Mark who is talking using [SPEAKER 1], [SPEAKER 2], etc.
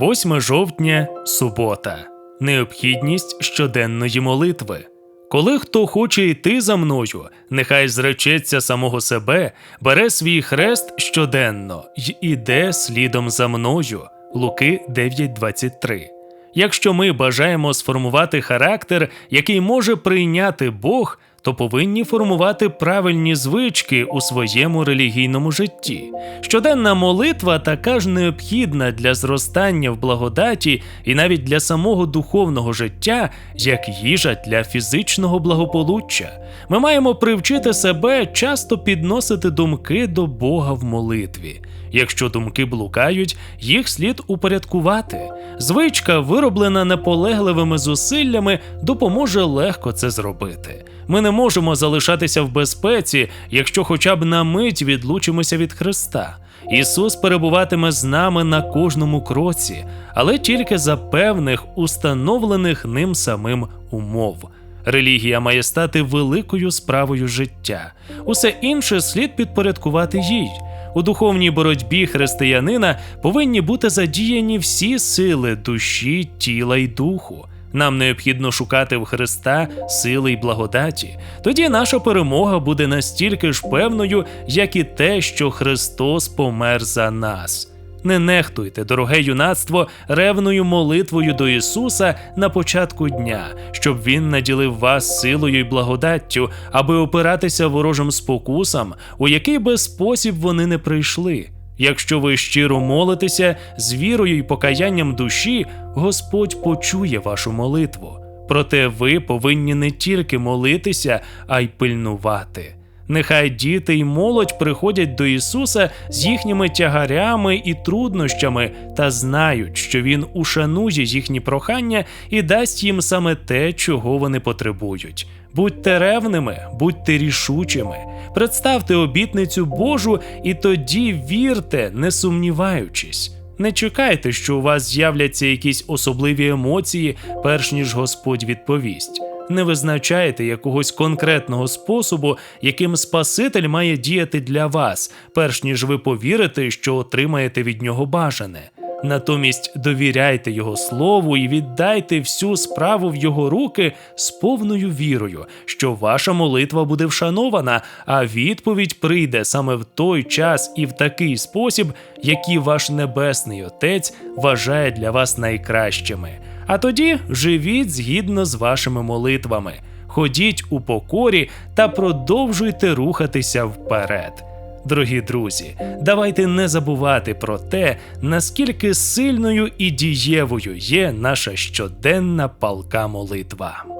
[SPEAKER 1] 8 жовтня, субота. Необхідність щоденної молитви. Коли хто хоче йти за мною, нехай зречеться самого себе, бере свій хрест щоденно й іде слідом за мною. Луки 9.23. Якщо ми бажаємо сформувати характер, який може прийняти Бог, то повинні формувати правильні звички у своєму релігійному житті. Щоденна молитва така ж необхідна для зростання в благодаті і навіть для самого духовного життя, як їжа для фізичного благополуччя. Ми маємо привчити себе часто підносити думки до Бога в молитві. Якщо думки блукають, їх слід упорядкувати. Звичка, вироблена наполегливими зусиллями, допоможе легко це зробити. Ми не можемо залишатися в безпеці, якщо хоча б на мить відлучимося від Христа. Ісус перебуватиме з нами на кожному кроці, але тільки за певних установлених ним самим умов. Релігія має стати великою справою життя. Усе інше слід підпорядкувати їй. У духовній боротьбі християнина повинні бути задіяні всі сили душі, тіла й духу. Нам необхідно шукати в Христа сили й благодаті. Тоді наша перемога буде настільки ж певною, як і те, що Христос помер за нас. Не нехтуйте, дороге юнацтво, ревною молитвою до Ісуса на початку дня, щоб Він наділив вас силою й благодаттю, аби опиратися ворожим спокусам, у який би спосіб вони не прийшли. Якщо ви щиро молитеся з вірою й покаянням душі, Господь почує вашу молитву. Проте ви повинні не тільки молитися, а й пильнувати. Нехай діти й молодь приходять до Ісуса з їхніми тягарями і труднощами та знають, що Він ушанує їхні прохання і дасть їм саме те, чого вони потребують. Будьте ревними, будьте рішучими, представте обітницю Божу і тоді вірте, не сумніваючись. Не чекайте, що у вас з'являться якісь особливі емоції, перш ніж Господь відповість. Не визначайте якогось конкретного способу, яким Спаситель має діяти для вас, перш ніж ви повірите, що отримаєте від нього бажане. Натомість довіряйте Його слову і віддайте всю справу в Його руки з повною вірою, що ваша молитва буде вшанована, а відповідь прийде саме в той час і в такий спосіб, який ваш небесний Отець вважає для вас найкращими. А тоді живіть згідно з вашими молитвами, ходіть у покорі та продовжуйте рухатися вперед. Дорогі друзі, давайте не забувати про те, наскільки сильною і дієвою є наша щоденна палка молитва.